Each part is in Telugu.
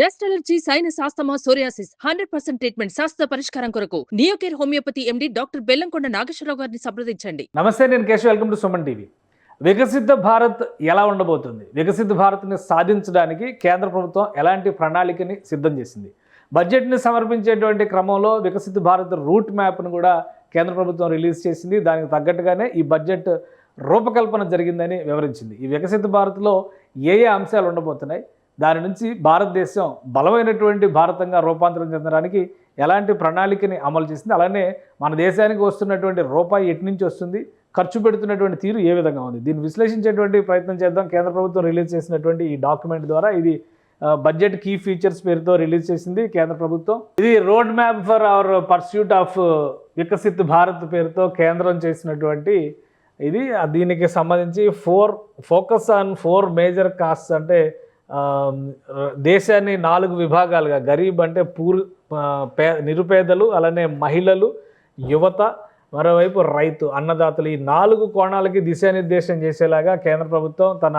Dust allergy sinus asthma psoriasis hundred percent treatment శాస్త్ర పరిష్కారం కొరకు Neocare homeopathy MD doctor Bellamkonda Nageswara Rao గారిని సంప్రదించండి. నమస్తే నేను Keshav. Welcome to Suman TV. Viksit Bharat ఎలా ఉండబోతుంది? వికసిత భారత్ని సాధించడానికి కేంద్ర ప్రభుత్వం ఎలాంటి ప్రణాళికని సిద్ధం చేసింది? బడ్జెట్ని సమర్పించేటువంటి క్రమంలో వికసిత భారత్ రూట్ మ్యాప్ను కూడా కేంద్ర ప్రభుత్వం రిలీజ్ చేసింది. దానికి తగ్గట్టుగానే ఈ బడ్జెట్ రూపకల్పన జరిగిందని వివరించింది. ఈ వికసిత భారత్లో ఏ ఏ అంశాలు ఉండబోతున్నాయి? దాని నుంచి భారతదేశం బలమైనటువంటి భారతంగా రూపాంతరం చెందడానికి ఎలాంటి ప్రణాళికని అమలు చేసింది? అలానే మన దేశానికి వస్తున్నటువంటి రూపాయి ఎటు నుంచి వస్తుంది? ఖర్చు పెడుతున్నటువంటి తీరు ఏ విధంగా ఉంది? దీన్ని విశ్లేషించేటువంటి ప్రయత్నం చేద్దాం. కేంద్ర ప్రభుత్వం రిలీజ్ చేసినటువంటి ఈ డాక్యుమెంట్ ద్వారా ఇది బడ్జెట్ కీ ఫీచర్స్ పేరుతో రిలీజ్ చేసింది కేంద్ర ప్రభుత్వం. ఇది road map for our pursuit of Viksit Bharat పేరుతో కేంద్రం చేసినటువంటి ఇది. దీనికి సంబంధించి four focus on four major cost అంటే దేశాన్ని నాలుగు విభాగాలుగా గరీబ్ అంటే పూర్ పే నిరుపేదలు అలానే మహిళలు యువత మరోవైపు రైతు అన్నదాతలు ఈ నాలుగు కోణాలకి దిశానిర్దేశం చేసేలాగా కేంద్ర ప్రభుత్వం తన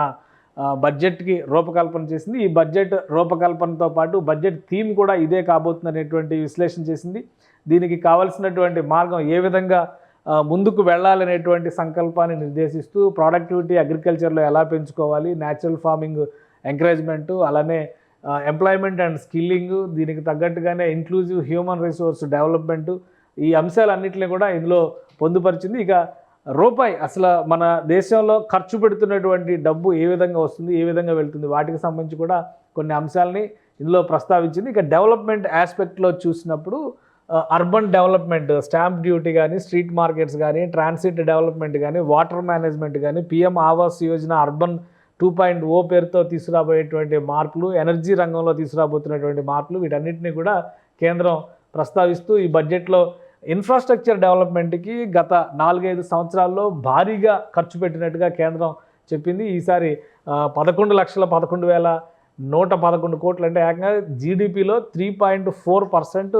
బడ్జెట్కి రూపకల్పన చేసింది. ఈ బడ్జెట్ రూపకల్పనతో పాటు బడ్జెట్ థీమ్ కూడా ఇదే కాబోతుందనేటువంటి విశ్లేషణ చేసింది. దీనికి కావలసినటువంటి మార్గం ఏ విధంగా ముందుకు వెళ్ళాలనేటువంటి సంకల్పాన్ని నిర్దేశిస్తూ ప్రొడక్టివిటీ అగ్రికల్చర్లో ఎలా పెంచుకోవాలి న్యాచురల్ ఫార్మింగ్ ఎంకరేజ్మెంటు అలానే ఎంప్లాయ్మెంట్ అండ్ స్కిల్లింగ్ దీనికి తగ్గట్టుగానే ఇంక్లూజివ్ హ్యూమన్ రిసోర్స్ డెవలప్మెంటు ఈ అంశాలన్నింటినీ కూడా ఇందులో పొందుపరిచింది. ఇక రూపాయి అసలు మన దేశంలో ఖర్చు పెడుతున్నటువంటి డబ్బు ఏ విధంగా వస్తుంది ఏ విధంగా వెళ్తుంది వాటికి సంబంధించి కూడా కొన్ని అంశాలని ఇందులో ప్రస్తావించింది. ఇక డెవలప్మెంట్ ఆస్పెక్ట్లో చూసినప్పుడు అర్బన్ డెవలప్మెంట్ స్టాంప్ డ్యూటీ కానీ స్ట్రీట్ మార్కెట్స్ కానీ ట్రాన్సిట్ డెవలప్మెంట్ కానీ వాటర్ మేనేజ్మెంట్ కానీ PM Awas Yojana urban two point O పేరుతో తీసుకురాబోయేటువంటి మార్పులు ఎనర్జీ రంగంలో తీసుకురాబోతున్నటువంటి మార్పులు వీటన్నిటిని కూడా కేంద్రం ప్రస్తావిస్తూ ఈ బడ్జెట్లో ఇన్ఫ్రాస్ట్రక్చర్ డెవలప్మెంట్కి గత నాలుగైదు సంవత్సరాల్లో భారీగా ఖర్చు పెట్టినట్టుగా కేంద్రం చెప్పింది. ఈసారి పదకొండు లక్షల పదకొండు వేల నూట పదకొండు కోట్లు అంటే ఏకంగా జీడిపిలో త్రీ పాయింట్ ఫోర్ పర్సెంట్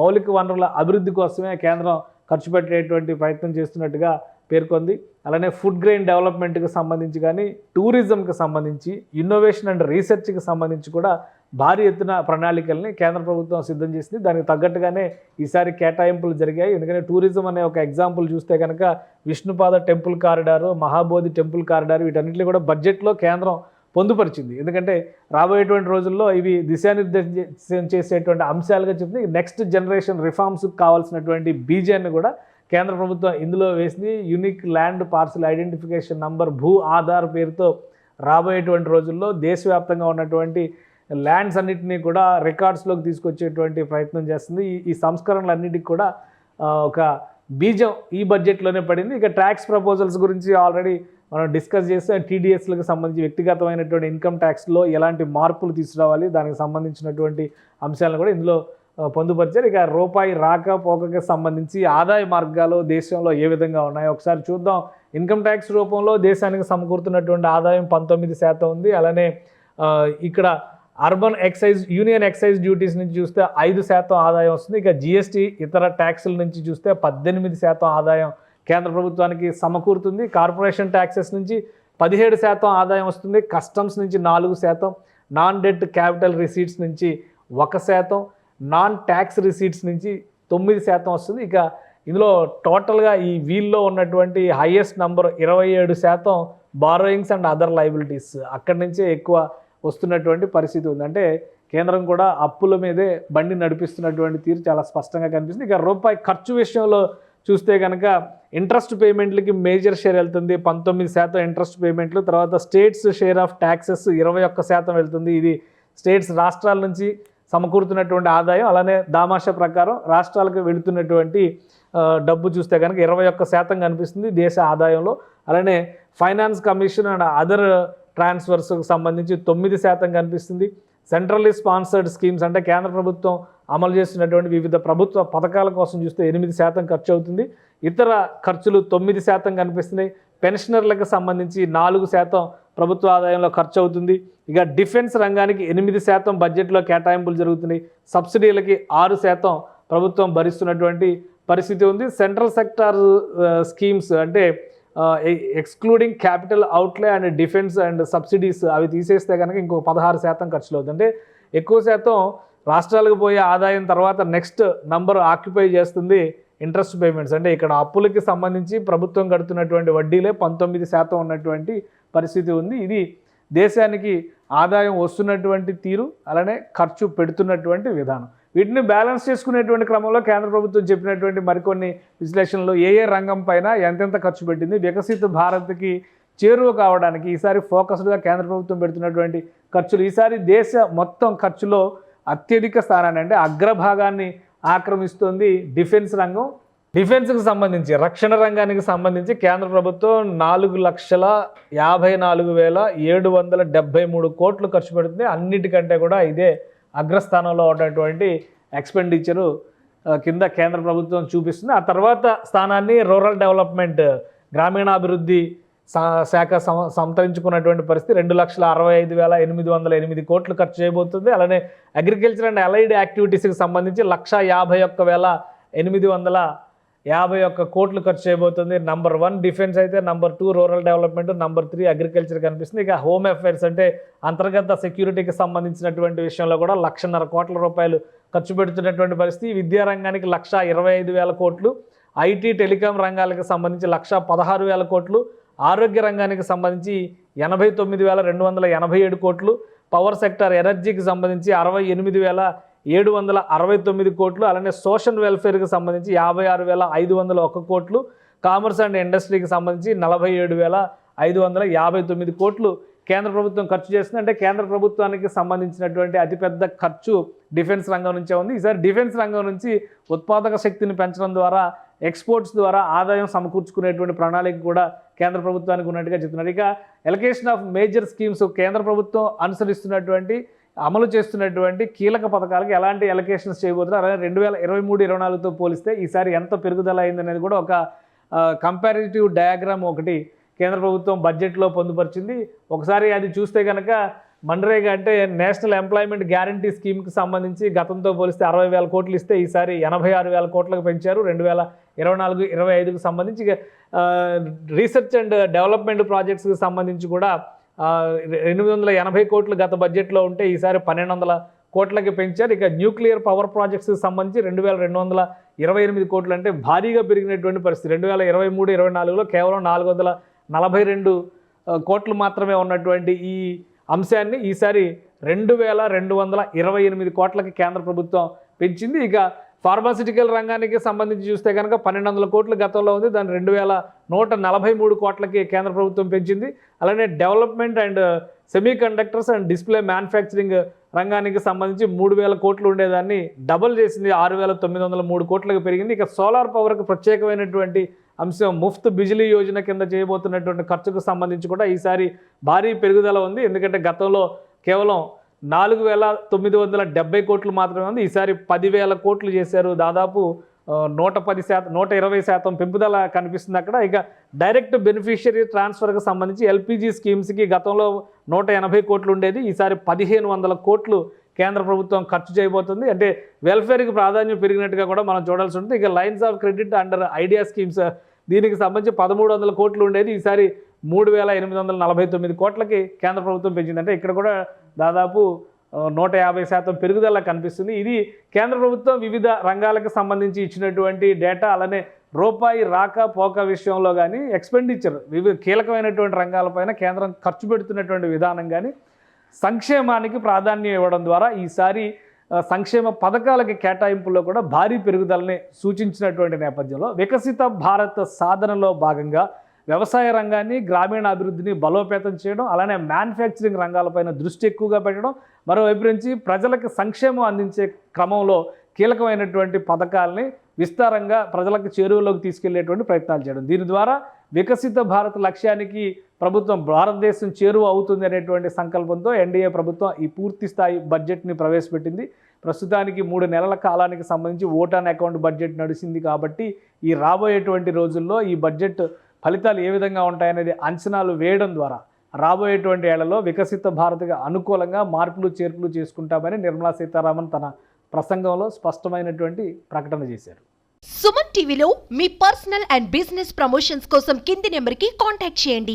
మౌలిక వనరుల అభివృద్ధి కోసమే కేంద్రం ఖర్చు పెట్టేటువంటి ప్రయత్నం చేస్తున్నట్టుగా పేర్కొంది. అలానే ఫుడ్ గ్రెయిన్ డెవలప్మెంట్కి సంబంధించి కానీ టూరిజంకి సంబంధించి ఇన్నోవేషన్ అండ్ రీసెర్చ్కి సంబంధించి కూడా భారీ ఎత్తున ప్రణాళికల్ని కేంద్ర ప్రభుత్వం సిద్ధం చేసింది. దానికి తగ్గట్టుగానే ఈసారి కేటాయింపులు జరిగాయి. ఎందుకంటే టూరిజం అనే ఒక ఎగ్జాంపుల్ చూస్తే కనుక Vishnupad temple corridor Mahabodhi temple corridor వీటన్నిటిని కూడా బడ్జెట్లో కేంద్రం పొందుపరిచింది. ఎందుకంటే రాబోయేటువంటి రోజుల్లో ఇవి దిశానిర్దేశం చేసేటువంటి అంశాలుగా చెప్పింది. నెక్స్ట్ జనరేషన్ రిఫార్మ్స్కి కావాల్సినటువంటి బీజాన్ని కూడా కేంద్ర ప్రభుత్వం ఇందులో వేసింది unique land parcel identification number భూ ఆధార్ పేరుతో రాబోయేటువంటి రోజుల్లో దేశవ్యాప్తంగా ఉన్నటువంటి ల్యాండ్స్ అన్నింటినీ కూడా రికార్డ్స్లోకి తీసుకొచ్చేటువంటి ప్రయత్నం చేస్తుంది. ఈ- సంస్కరణలన్నిటికి కూడా ఒక బీజం ఈ బడ్జెట్లోనే పడింది. ఇక ట్యాక్స్ ప్రపోజల్స్ గురించి ఆల్రెడీ మనం డిస్కస్ చేస్తే టీడీఎస్లకు సంబంధించి వ్యక్తిగతమైనటువంటి ఇన్కమ్ ట్యాక్స్లో ఎలాంటి మార్పులు తీసుకురావాలి దానికి సంబంధించినటువంటి అంశాలను కూడా ఇందులో పొందుపరిచారు. ఇక రూపాయి రాక పోకకి సంబంధించి ఆదాయ మార్గాలు దేశంలో ఏ విధంగా ఉన్నాయో ఒకసారి చూద్దాం. ఇన్కమ్ ట్యాక్స్ రూపంలో దేశానికి సమకూరుతున్నటువంటి ఆదాయం పంతొమ్మిది శాతం ఉంది. అలానే ఇక్కడ urban excise union excise duties నుంచి చూస్తే ఐదు శాతం ఆదాయం వస్తుంది. ఇక జిఎస్టీ ఇతర ట్యాక్సుల నుంచి చూస్తే పద్దెనిమిది శాతం ఆదాయం కేంద్ర ప్రభుత్వానికి సమకూరుతుంది. కార్పొరేషన్ ట్యాక్సెస్ నుంచి పదిహేడు శాతం ఆదాయం వస్తుంది. కస్టమ్స్ నుంచి నాలుగు శాతం. నాన్ డెట్ క్యాపిటల్ రిసీట్స్ నుంచి ఒక శాతం. నాన్ ట్యాక్స్ రిసీట్స్ నుంచి తొమ్మిది శాతం వస్తుంది. ఇక ఇందులో టోటల్గా ఈ వీల్లో ఉన్నటువంటి హైయెస్ట్ నంబర్ ఇరవై ఏడు శాతం బారోయింగ్స్ అండ్ అదర్ లైబిలిటీస్ అక్కడి నుంచే ఎక్కువ వస్తున్నటువంటి పరిస్థితి ఉంది. అంటే కేంద్రం కూడా అప్పుల మీదే బండి నడిపిస్తున్నటువంటి తీరు చాలా స్పష్టంగా కనిపిస్తుంది. ఇక రూపాయి ఖర్చు విషయంలో చూస్తే కనుక ఇంట్రెస్ట్ పేమెంట్లకి మేజర్ షేర్ వెళ్తుంది. పంతొమ్మిది శాతం ఇంట్రెస్ట్ పేమెంట్లు తర్వాత స్టేట్స్ షేర్ ఆఫ్ ట్యాక్సెస్ ఇరవై ఒక్క శాతం వెళ్తుంది. ఇది స్టేట్స్ రాష్ట్రాల నుంచి సమకూరుతున్నటువంటి ఆదాయం అలానే దామాష ప్రకారం రాష్ట్రాలకు వెళుతున్నటువంటి డబ్బు చూస్తే కనుక ఇరవై ఒక్క శాతం కనిపిస్తుంది దేశ ఆదాయంలో. అలానే ఫైనాన్స్ కమిషన్ అండ్ అదర్ ట్రాన్స్ఫర్స్కి సంబంధించి తొమ్మిది శాతం కనిపిస్తుంది. సెంట్రల్లీ స్పాన్సర్డ్ స్కీమ్స్ అంటే కేంద్ర ప్రభుత్వం అమలు చేస్తున్నటువంటి వివిధ ప్రభుత్వ పథకాల కోసం చూస్తే ఎనిమిది శాతం ఖర్చు అవుతుంది. ఇతర ఖర్చులు తొమ్మిది శాతం కనిపిస్తున్నాయి. పెన్షనర్లకు సంబంధించి నాలుగు శాతం ప్రభుత్వ ఆదాయంలో ఖర్చు అవుతుంది. ఇక డిఫెన్స్ రంగానికి ఎనిమిది శాతం బడ్జెట్లో కేటాయింపులు జరుగుతున్నాయి. సబ్సిడీలకి ఆరు శాతం ప్రభుత్వం భరిస్తున్నటువంటి పరిస్థితి ఉంది. సెంట్రల్ సెక్టార్ స్కీమ్స్ అంటే excluding capital outlay and defence and subsidies అవి తీసేస్తే కనుక ఇంకో పదహారు శాతం ఖర్చులు అవుతుంది. అంటే ఎక్కువ శాతం రాష్ట్రాలకు పోయే ఆదాయం తర్వాత నెక్స్ట్ నంబర్ ఆక్యుపై చేస్తుంది ఇంట్రెస్ట్ పేమెంట్స్ అంటే ఇక్కడ అప్పులకి సంబంధించి ప్రభుత్వం కడుతున్నటువంటి వడ్డీలే పంతొమ్మిది శాతం ఉన్నటువంటి పరిస్థితి ఉంది. ఇది దేశానికి ఆదాయం వస్తున్నటువంటి తీరు అలానే ఖర్చు పెడుతున్నటువంటి విధానం. వీటిని బ్యాలెన్స్ చేసుకునేటువంటి క్రమంలో కేంద్ర ప్రభుత్వం చెప్పినటువంటి మరికొన్ని విశ్లేషణలు ఏ ఏ రంగం పైన ఎంతెంత ఖర్చు పెట్టింది వికసిత భారత్కి చేరువ కావడానికి ఈసారి ఫోకస్డ్గా కేంద్ర ప్రభుత్వం పెడుతున్నటువంటి ఖర్చులు. ఈసారి దేశ మొత్తం ఖర్చులో అత్యధిక స్థానాన్ని అంటే అగ్రభాగాన్ని ఆక్రమిస్తుంది డిఫెన్స్ రంగం. డిఫెన్స్కి సంబంధించి రక్షణ రంగానికి సంబంధించి కేంద్ర ప్రభుత్వం నాలుగు లక్షల యాభై నాలుగు వేల ఏడు వందల డెబ్బై మూడు కోట్లు ఖర్చు పెడుతుంది. అన్నిటికంటే కూడా ఇదే అగ్రస్థానంలో ఉన్నటువంటి ఎక్స్పెండిచరు కింద కేంద్ర ప్రభుత్వం చూపిస్తుంది. ఆ తర్వాత స్థానాన్ని రూరల్ డెవలప్మెంట్ గ్రామీణాభివృద్ధి శాఖ సం సంతరించుకున్నటువంటి పరిస్థితి. రెండు లక్షల అరవై ఐదు వేల ఎనిమిది వందల ఎనిమిది కోట్లు ఖర్చు చేయబోతుంది. అలానే అగ్రికల్చర్ అండ్ అలైడ్ యాక్టివిటీస్కి సంబంధించి లక్ష యాభై ఒక్క వేల ఎనిమిది వందల యాభై ఒక్క కోట్లు ఖర్చు చేయబోతుంది. నంబర్ వన్ డిఫెన్స్ అయితే number two rural development number three agriculture కనిపిస్తుంది. ఇక హోమ్ అఫైర్స్ అంటే అంతర్గత సెక్యూరిటీకి సంబంధించినటువంటి విషయంలో కూడా లక్షన్నర కోట్ల రూపాయలు ఖర్చు పెడుతున్నటువంటి పరిస్థితి. విద్యారంగానికి లక్ష ఇరవై ఐదు వేల కోట్లు. ఐటీ టెలికాం రంగాలకు సంబంధించి లక్ష పదహారు వేల కోట్లు. ఆరోగ్య రంగానికి సంబంధించి ఎనభై తొమ్మిది వేల రెండు వందల ఎనభై ఏడు కోట్లు పవర్ సెక్టర్ ఎనర్జీకి సంబంధించి అరవై ఎనిమిది వేల ఏడు వందల అరవై తొమ్మిది కోట్లు అలానే సోషల్ వెల్ఫేర్కి సంబంధించి యాభై ఆరు వేల ఐదు వందల ఒక కోట్లు కామర్స్ అండ్ ఇండస్ట్రీకి సంబంధించి నలభై ఏడు వేల ఐదు వందల యాభై తొమ్మిది కోట్లు కేంద్ర ప్రభుత్వం ఖర్చు చేస్తుంది. అంటే కేంద్ర ప్రభుత్వానికి సంబంధించినటువంటి అతిపెద్ద ఖర్చు డిఫెన్స్ రంగం నుంచే ఉంది. ఈసారి డిఫెన్స్ రంగం నుంచి ఉత్పాదక శక్తిని పెంచడం ద్వారా ఎక్స్పోర్ట్స్ ద్వారా ఆదాయం సమకూర్చుకునేటువంటి ప్రణాళిక కూడా కేంద్ర ప్రభుత్వానికి ఉన్నట్టుగా చెప్తున్నారు. ఇక ఎలకేషన్ ఆఫ్ మేజర్ స్కీమ్స్ కేంద్ర ప్రభుత్వం అనుసరిస్తున్నటువంటి అమలు చేస్తున్నటువంటి కీలక పథకాలకు ఎలాంటి ఎలకేషన్స్ చేయబోతున్నారు? అలాగే రెండు వేల ఇరవై మూడు ఇరవై నాలుగుతో పోలిస్తే ఈసారి ఎంత పెరుగుదల అయిందనేది కూడా ఒక కంపారిటివ్ డయాగ్రామ్ ఒకటి కేంద్ర ప్రభుత్వం బడ్జెట్లో పొందుపరిచింది. ఒకసారి అది చూస్తే కనుక మన్రేగా అంటే నేషనల్ ఎంప్లాయ్మెంట్ గ్యారంటీ స్కీమ్కి సంబంధించి గతంతో పోలిస్తే అరవై వేల కోట్లు ఇస్తే ఈసారి ఎనభై ఆరు వేల కోట్లకు పెంచారు. రెండు వేల ఇరవై నాలుగు ఇరవై ఐదుకు సంబంధించి ఇక, రీసెర్చ్ అండ్ డెవలప్మెంట్ ప్రాజెక్ట్స్కి సంబంధించి కూడా ఎనిమిది వందల ఎనభై కోట్లు గత బడ్జెట్లో ఉంటే ఈసారి పన్నెండు వందల కోట్లకి పెంచారు. ఇక న్యూక్లియర్ పవర్ ప్రాజెక్ట్స్కి సంబంధించి రెండు వేల రెండు వందల ఇరవై ఎనిమిది కోట్లు అంటే భారీగా పెరిగినటువంటి పరిస్థితి. రెండు వేల ఇరవై మూడు ఇరవై నాలుగులో కేవలం నాలుగు వందల నలభై రెండు కోట్లు మాత్రమే ఉన్నటువంటి ఈ అంశాన్ని ఈసారి రెండు వేల రెండు వందల ఇరవై ఎనిమిది కోట్లకి కేంద్ర ప్రభుత్వం పెంచింది. ఇక ఫార్మాసిటికల్ రంగానికి సంబంధించి చూస్తే కనుక పన్నెండు వందల కోట్లు గతంలో ఉంది. దాన్ని రెండు వేల నూట నలభై మూడు కోట్లకి కేంద్ర ప్రభుత్వం పెంచింది. అలానే development and semiconductors and display manufacturing రంగానికి సంబంధించి మూడు వేల కోట్లు ఉండేదాన్ని. డబుల్ చేసింది ఆరు వేల తొమ్మిది వందల మూడు కోట్లకు పెరిగింది. ఇక సోలార్ పవర్కి ప్రత్యేకమైనటువంటి అంశం ముఫ్త్ బిజిలీ యోజన కింద చేయబోతున్నటువంటి ఖర్చుకు సంబంధించి కూడా ఈసారి భారీ పెరుగుదల ఉంది. ఎందుకంటే గతంలో కేవలం నాలుగు వేల తొమ్మిది వందల డెబ్బై కోట్లు మాత్రమే ఉంది. ఈసారి పదివేల కోట్లు చేశారు. దాదాపు నూట పది శాతం నూట ఇరవై శాతం పెంపుదల కనిపిస్తుంది అక్కడ. ఇక డైరెక్ట్ బెనిఫిషియరీ ట్రాన్స్ఫర్కి సంబంధించి ఎల్పిజి స్కీమ్స్కి గతంలో నూట ఎనభై కోట్లు ఉండేది. ఈసారి పదిహేను వందల కోట్లు కేంద్ర ప్రభుత్వం ఖర్చు చేయబోతుంది. అంటే వెల్ఫేర్కి ప్రాధాన్యం పెరిగినట్టుగా కూడా మనం చూడాల్సి ఉంటుంది. ఇక lines of credit under idea schemes దీనికి సంబంధించి పదమూడు వందల కోట్లు ఉండేది. ఈసారి మూడు వేల ఎనిమిది వందల నలభై తొమ్మిది కోట్లకి కేంద్ర ప్రభుత్వం పెంచింది అంటే ఇక్కడ కూడా దాదాపు నూట యాభై శాతం పెరుగుదల కనిపిస్తుంది. ఇది కేంద్ర ప్రభుత్వం వివిధ రంగాలకు సంబంధించి ఇచ్చినటువంటి డేటా అలానే రూపాయి రాక పోక విషయంలో కానీ ఎక్స్పెండిచర్ వివిధ కీలకమైనటువంటి రంగాలపైన కేంద్రం ఖర్చు పెడుతున్నటువంటి విధానం కానీ సంక్షేమానికి ప్రాధాన్యం ఇవ్వడం ద్వారా ఈసారి సంక్షేమ పథకాలకి కేటాయింపుల్లో కూడా భారీ పెరుగుదలని సూచించినటువంటి నేపథ్యంలో వికసిత భారత్ సాధనలో భాగంగా వ్యవసాయ రంగాన్ని గ్రామీణ అభివృద్ధిని బలోపేతం చేయడం అలానే మ్యానుఫ్యాక్చరింగ్ రంగాలపైన దృష్టి ఎక్కువగా పెట్టడం మరోవైపు నుంచి ప్రజలకు సంక్షేమం అందించే క్రమంలో కీలకమైనటువంటి పథకాలని విస్తారంగా ప్రజలకు చేరువలోకి తీసుకెళ్ళేటువంటి ప్రయత్నాలు చేయడం. దీని ద్వారా వికసిత భారత్ లక్ష్యానికి ప్రభుత్వం భారతదేశం చేరువ అవుతుంది అనేటువంటి సంకల్పంతో ఎన్డీఏ ప్రభుత్వం ఈ పూర్తి స్థాయి బడ్జెట్ని ప్రవేశపెట్టింది. ప్రస్తుతానికి మూడు నెలల కాలానికి సంబంధించి ఓటాన్ అకౌంట్ బడ్జెట్ నడిచింది కాబట్టి ఈ రాబోయేటువంటి రోజుల్లో ఈ బడ్జెట్ ఫలితాలు ఏ విధంగా ఉంటాయనేది అంచనాలు వేయడం ద్వారా రాబోయేటువంటి ఏళ్ళలో వికసిత భారత్గా అనుకూలంగా మార్పులు చేర్పులు చేసుకుంటామని నిర్మలా సీతారామన్ తన ప్రసంగంలో స్పష్టమైనటువంటి ప్రకటన చేశారు. సుమన్ టీవీలో మీ పర్సనల్ అండ్ బిజినెస్ ప్రమోషన్స్ కోసం కింది నెంబర్కి కాంటాక్ట్ చేయండి.